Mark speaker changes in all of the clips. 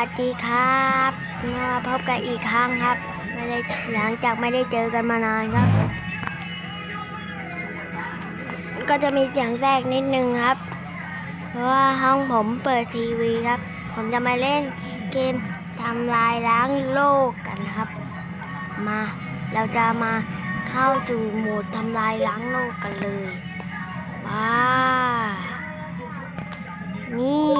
Speaker 1: สวัสดีครับมาพบกันอีกครั้งครับ ไม่ได้หลังจากไม่ได้เจอกันมานานครับ ก็จะมีเสียงแทรกนิดนึงครับ เพราะว่าห้องผมเปิดทีวีครับ ผมจะมาเล่นเกมทำลายล้างโลกกันครับ มาเราจะมาเข้าสู่โหมดทำลายล้างโลกกันเลยว้านี่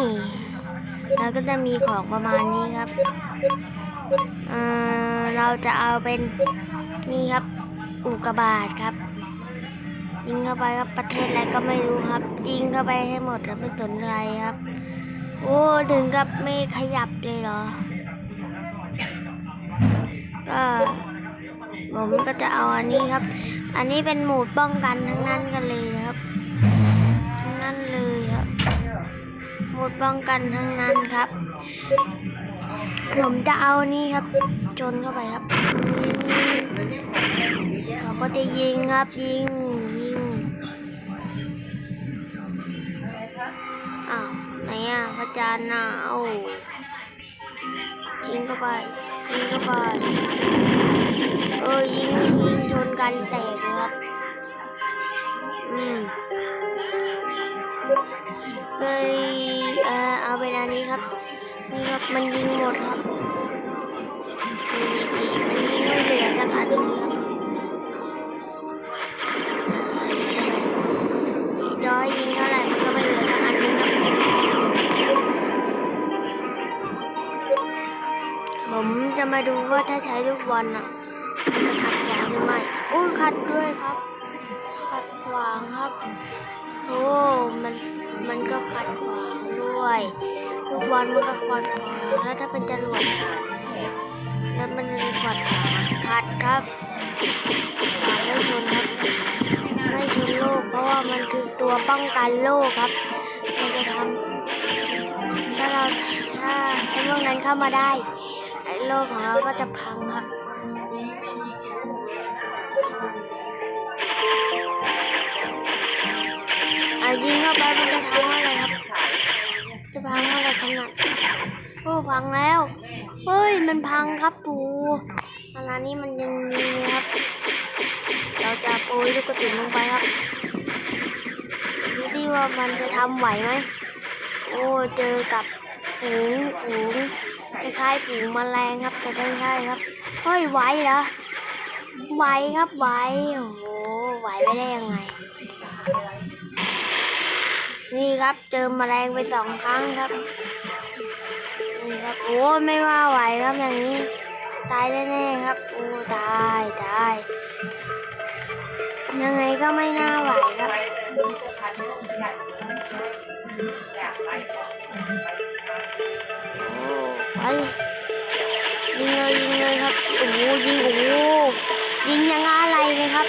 Speaker 1: ก็จะมีของประมาณนี้ครับเอ่อเราจะเอาเป็นนี่ครับ อุกบาตครับ ยิงเข้าไปครับประเทศอะไรก็ไม่รู้ครับ ยิงเข้าไปให้หมดครับไม่สนใจครับ โอ้ถึงกับไม่ขยับเลยเหรอก็ผมก็จะเอาอันนี้ครับ อันนี้เป็นหมูดป้องกันทั้งนั้นกันเลยครับ ทั้งนั้นเลยครับ หมดป้องกันทั้งนั้นครับ ผมจะเอานี่ครับ จนเข้าไปครับเขาก็จะยิงครับยิงยิงอ้าวไหนอะพระอาจารย์น่ะเอายิงเข้าไปยิงเข้าไปเออยิงยิงชนกันแตกครับอืมเลย เอาเป็นอันนี้ครับ นี่ครับมันยิงหมดครับนี่นี่นี่มันยิงไม่เหลือสักอันเลยครับอ่านี่ทำไมนี่จอยยิงเท่าไหร่มันก็ไม่เหลือสักอันนึงครับผมจะมาดูว่าถ้าใช้ลูกบอลน่ะมันจะขัดขวางหรือไม่ อุ้ยขัดด้วยครับ ขัดขวางครับ โอ้ มัน มันก็ขัดขวางด้วยลูกบอลมันก็ขัดขวางแล้วถ้าเป็นจรวดแล้วมันจะขัดขวางขัดครับไม่ชนครับ ไม่ชนโลก เพราะว่ามันคือตัวป้องกันโลกครับ มันจะทำถ้าเราถ้าไอ้พวกนั้นเข้ามาได้ ไอ้โลกของเราก็จะพังครับ เข้าไปมันจะพังอะไรครับ จะพังอะไรขนาดโอ้พังแล้ว เฮ้ย มันพังครับปูขณะนี้มันยังมีครับ เราจะโปรยลูกกระสุนลงไปครับดูที่ว่ามันจะทำไหวไหม โอ้ เจอกับฝูงฝูงคล้ายๆฝูงแมลงครับ แต่ไม่ใช่ครับ เฮ้ย ไหวเหรอ ไหวครับ ไหว โอ้โห ไหวไปได้ยังไง นี่ครับเจอแมลงไปสองครั้งครับ นี่ครับโอ้ไม่ว่าไหวครับอย่างนี้ ตายแน่ๆครับโอ้ตายตายยังไงก็ไม่น่าไหวครับโอ้ไปยิงเลยยิงเลยครับโอ้โหยิงโอ้โหยิงยังอะไรเลยครับ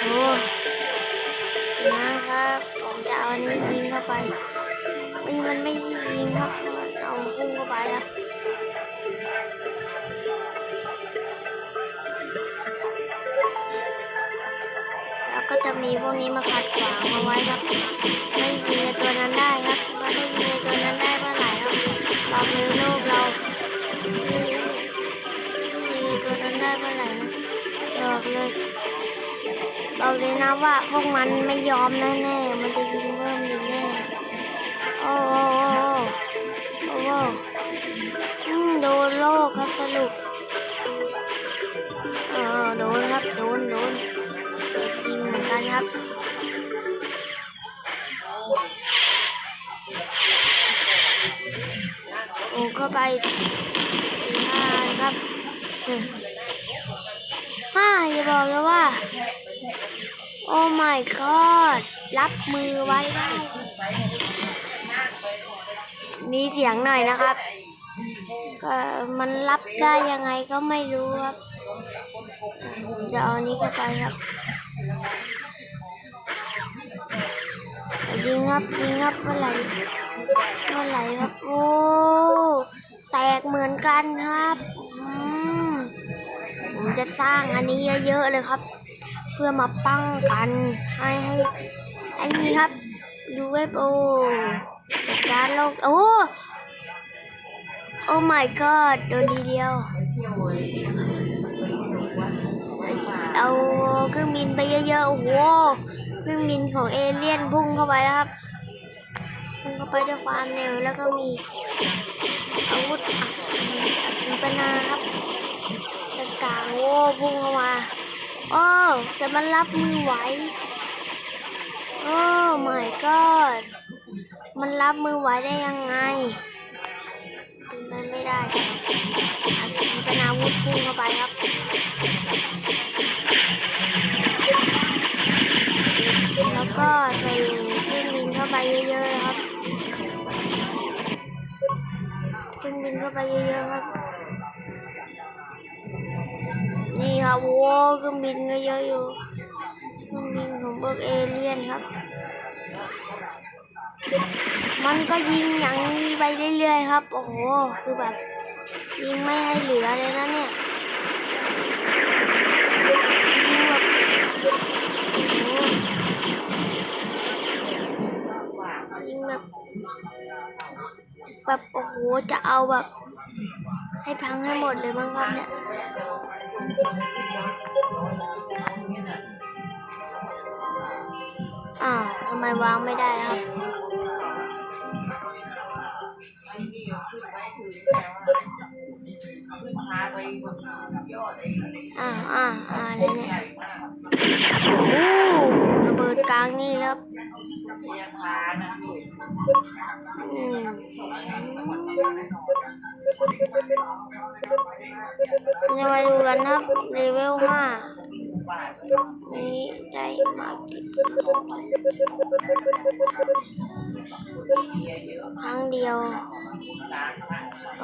Speaker 1: โอ้ อันนี้ยิงเข้าไปม่มันไม่ยิงครับ มันเอาพุ่งเข้าไปครับแล้วก็จะมีพวกนี้มาขัดขวางเอาไว้ครับ ไม่ยิงในตัวนั้นได้ครับว่าได้ยิงในตัวนั้นได้เมื่อไหร่ครับบอกเลยโลกเรายิงในตัวนั้นได้เมื่อไหร่นะบอกเลย บอกเลยนะว่าพวกมันไม่ยอมแน่ๆ มันจะยิงเพิ่มอีกแน่โอ้โอ้โอ้โอ้โอ้โดนโลกครับสรุปเออโดนครับโดนโดนยิงเหมือนกันครับโอ้เข้าไปห้าครับห้าอย่าบอกเลยว่า โอ้ my god รับมือไว้ได้ มีเสียงหน่อยนะครับก็มันรับได้ยังไงก็ไม่รู้ครับอะผมจะเอาอันนี้เข้าไปครับยิงครับยิงครับเมื่อไหร่เมื่อไหร่ครับโอ้แตกเหมือนกันครับอืมผมจะสร้างอันนี้เยอะๆเลยครับ เพื่อมาป้องกันให้ให้ไอ้นี่ครับ UFO จัดการโลก โอ้โอ้ my god โดนทีเดียว
Speaker 2: เอา
Speaker 1: เครื่องบินไปเยอะๆ โอ้โห เครื่องบินของเอเลี่ยนพุ่งเข้าไปแล้วครับ พุ่งเข้าไปด้วยความเร็วแล้วก็มีอาวุธอัคคีอัคคีปนาครับต่างๆโอ้พุ่งเข้ามา โอ้แต่มันรับมือไหวโอ้ my god มันรับมือไหวได้ยังไงเป็นไม่ได้ครับอัคคีปนาวุธพุ่งเข้าไปครับแล้วก็ใส่เครื่องบินเข้าไปเยอะๆครับเครื่องบินเข้าไปเยอะๆครับ ครับโว้เครื่องบินก็เยอะอยู่เครื่องบินของพวกเอเลี่ยนครับ มันก็ยิงอย่างนี้ไปเรื่อยๆครับ โอ้โห คือแบบ ยิงไม่ให้เหลือเลยนะเนี่ยยิงแบบโอ้โหยิงแบบแบบโอ้โห จะเอาแบบ ให้พังให้หมดเลยมั้งครับเนี่ย อ้าวทำไมวางไม่ได้นะครับ
Speaker 2: ไอ้นี่ขึ้นไปถึงแต่ว่าขึ้นพาไปบนยอดไอ้นี่
Speaker 1: อ้าวอ้าวอ้าวอะไรเนี่ย
Speaker 2: ใหญ่มาก
Speaker 1: โอ้ระเบิดกลางนี่แล้ว จะมาดูกันนะครับเลเวลห้า
Speaker 2: ป่า
Speaker 1: นี้ใจมาติด
Speaker 2: เทียเยอะ
Speaker 1: ครั้งเดียว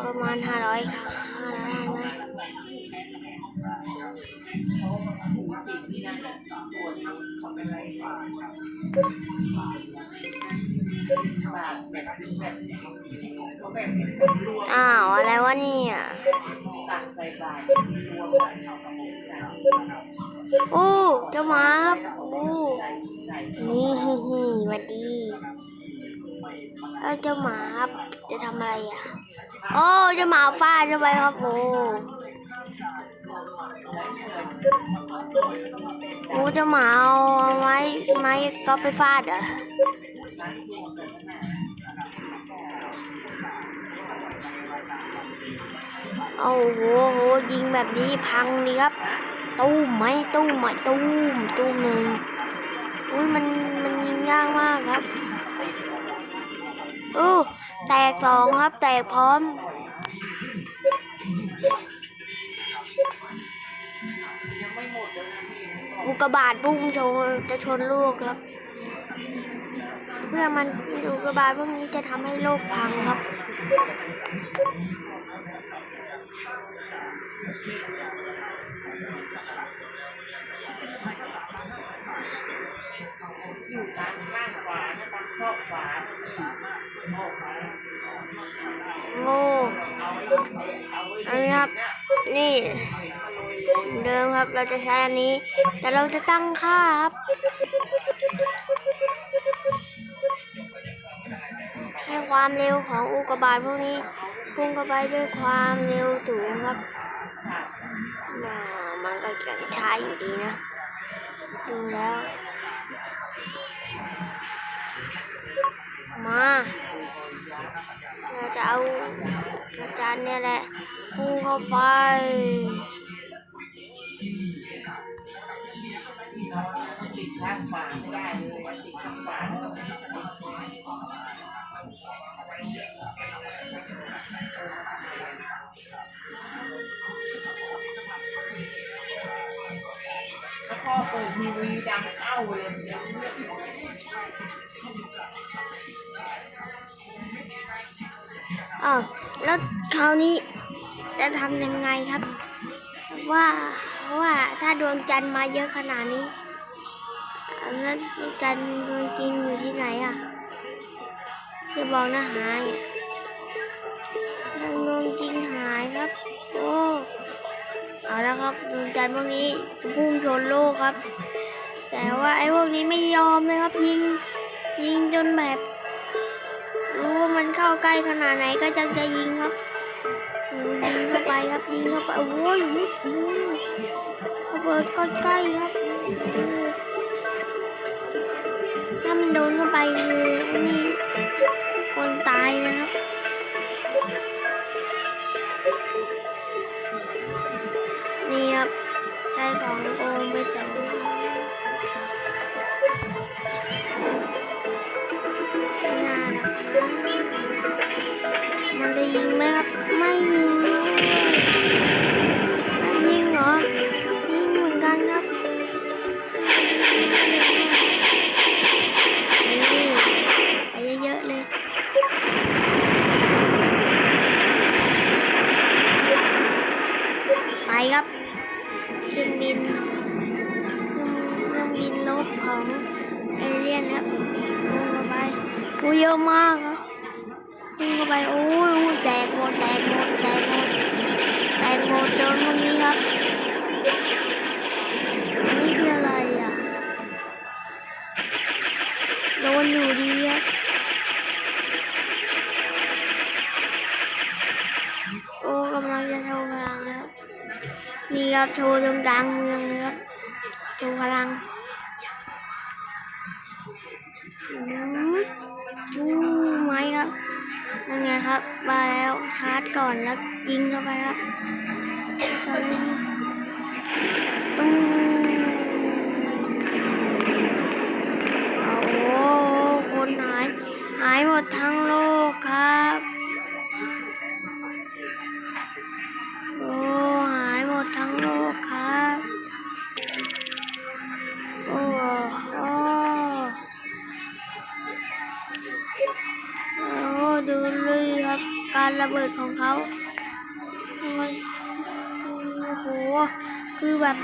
Speaker 1: ประมาณห้าร้อยค่ะห้าร้อยนะ
Speaker 2: สิ่งที่นั่นส่วนเขาเป็นไรป่า
Speaker 1: อ้าวอะไรวะเนี่
Speaker 2: อะ
Speaker 1: โอ้เจ้าหมาครับโอ้นี่ฮิฮิวัดดีเออเจ้าหมาครับจะทำอะไรอะ โอ้เจ้าหมาฟาดเข้าไปครับโอ้โอ้เจ้าหมาเอาไม้ไม้ก็ไปฟาดเห รอโอ้โหโหยิงแบบนี้พังดีครับ ตู้มไหมตู้มไหมตู้มตู้มหนึ่งอุ้ยมันมันยิงยากมากครับอู้แตกสองครับ แตกพร้อม อุกกาบาตพุ่งชนจะชนลูกครับ เพื่อมันอุกกาบาตพวกนี้จะทำให้โลกพังครับ
Speaker 2: อยู่ตามข้างฝานะตามซอกฝาออกมา
Speaker 1: โง่
Speaker 2: เอาไว้เอาไว้
Speaker 1: อันนี้ครับ นี่เหมือนเดิมครับเราจะใช้อันนี้ แต่เราจะตั้งค่าครับ ให้ความเร็วของอุกกาบาตพวกนี้พุ่งเข้าไปด้วยความเร็วสูงครับมามันก็ยังช้าอยู่ดีนะ ดูแล้ว มาเราจะเอาอาจารย์เนี่ยแหละ พุ่งเข้าไป
Speaker 2: ติดข้างฝาไม่ได้เลยติดข้างฝาถ้า พ่อเปิดทีวีดังเอ้าเลยเดี๋
Speaker 1: อแล้วคราวนี้จะทำยังไงครับ ว่าว่าถ้าดวงจันทร์มาเยอะขนาดนี้แล้วดวงจันทร์ดวงจริงอยู่ที่ไหนอะ จะบอกนะหายอะดวงดวงจริงหายครับ โอ้เอาล้วครับดวงจันทร์พวกนี้จะพุ่งชนโลกครับ แต่ว่าไอ้พวกนี้ไม่ยอมเลยครับ ยิงยิงจนแบบรู้ว่ามันเข้าใกล้ขนาดไหนก็จะจะยิงครับยิงเข้าไปครับยิงเข้าไปโอ้ยอยู่นี่โอ้ยระเบิดใกล้ๆครับ โดนเข้าไปคือนี่คนตายนะครับ นี่ครับใช้ของโกงไปสองไม่น่านะครับมันจะยิงไหมครับ ไม่ยิง ครับเครื่องบินเครื่องบินลบของเอเลี่ยนครับลงเข้าไปโอ้เยอะมากครับลงเข้าไปโอ้ยโอ้ยแตกหมดแตกหมดแตกหมดแตกหมดโดนตรงนี้ครับนนี้คืออะไรอะโดนอยู่ ครับ โชว์ตรงกลางเมืองเลยครับ โชว์พลังอู้อู้ไม้ครับนั่นไงครับ มาแล้วชาร์จก่อนแล้วยิงเข้าไปครับตุ้มเอาโอ้คนหาย หายหมดทั้ง คือแบบ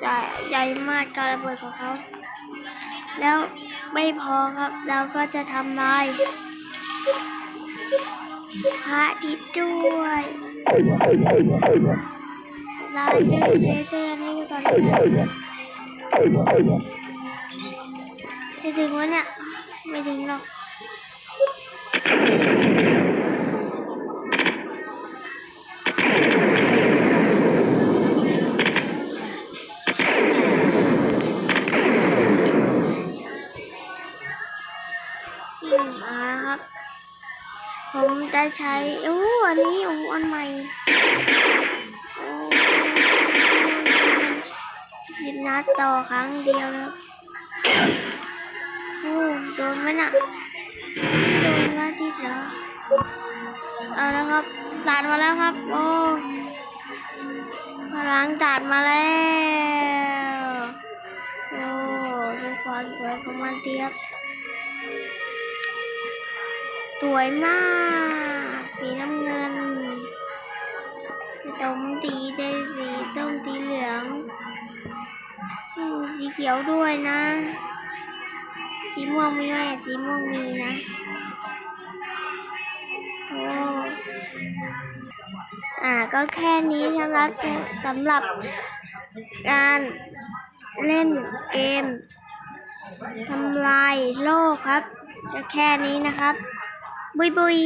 Speaker 1: ใหญ่ใหญ่มากการระเบิดของเขา แล้วไม่พอครับ เราก็จะทำลายพระอาทิตย์ด้วยลายเลือดเลเตอร์นี่ไปก่อนนะจะถึงวะเนี่ย ไม่ถึงหรอก ครั้งเดียวนะครับโอ้โดนไหมน่ะ โดนว่าที่เหรอเอาแล้วครับสาดมาแล้วครับ โอ้พลังจัดมาแล้ว โอ้ดูความสวยของมันเทียบสวยมากสีน้ำเงินสีส้มสีแดงสีส้มสีเหลือง เขียวด้วยนะ สีม่วงมีไหมสีม่วงมีนะ โอ้อ่าก็แค่นี้สำหรับสำหรับการเล่นเกมทำลายโลกครับก็แค่นี้นะครับ บุยบุย